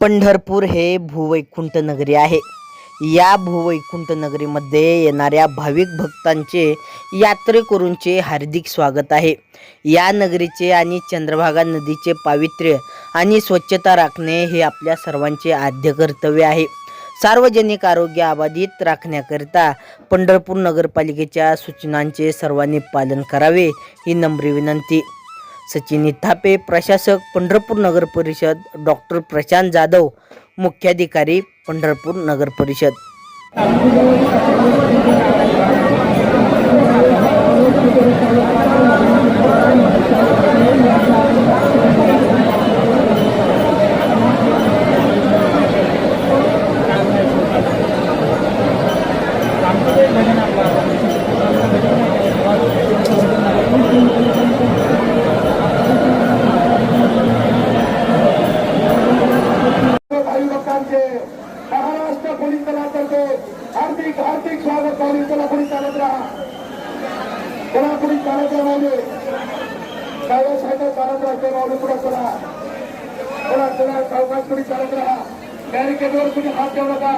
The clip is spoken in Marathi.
पंढरपूर हे भूवैकुंठ नगरी आहे. या भूवैकुंठ नगरीमध्ये येणाऱ्या भाविक भक्तांचे यात्रेकरूंचे हार्दिक स्वागत आहे. या नगरीचे आणि चंद्रभागा नदीचे पावित्र्य आणि स्वच्छता राखणे हे आपल्या सर्वांचे आद्य कर्तव्य आहे. सार्वजनिक आरोग्य अबाधित राखण्याकरिता पंढरपूर नगरपालिकेच्या सूचनांचे सर्वांनी पालन करावे ही नम्र विनंती. सचिन थापे प्रशासक पंढरपूर नगर परिषद डॉक्टर प्रशांत जाधव मुख्याधिकारी पंढरपूर नगर परिषद. पोलीस दलातर्फे हार्दिक हार्दिक स्वागत पोलीस दला पोलीस चालत राहा चला पोलीस चालत राहा माऊली साहेब चालत राहते माऊली पुढे चला. कोणा कोणा चौकात कुणी चालत राहा बॅरिकेडवर कुणी हात ठेवू नका.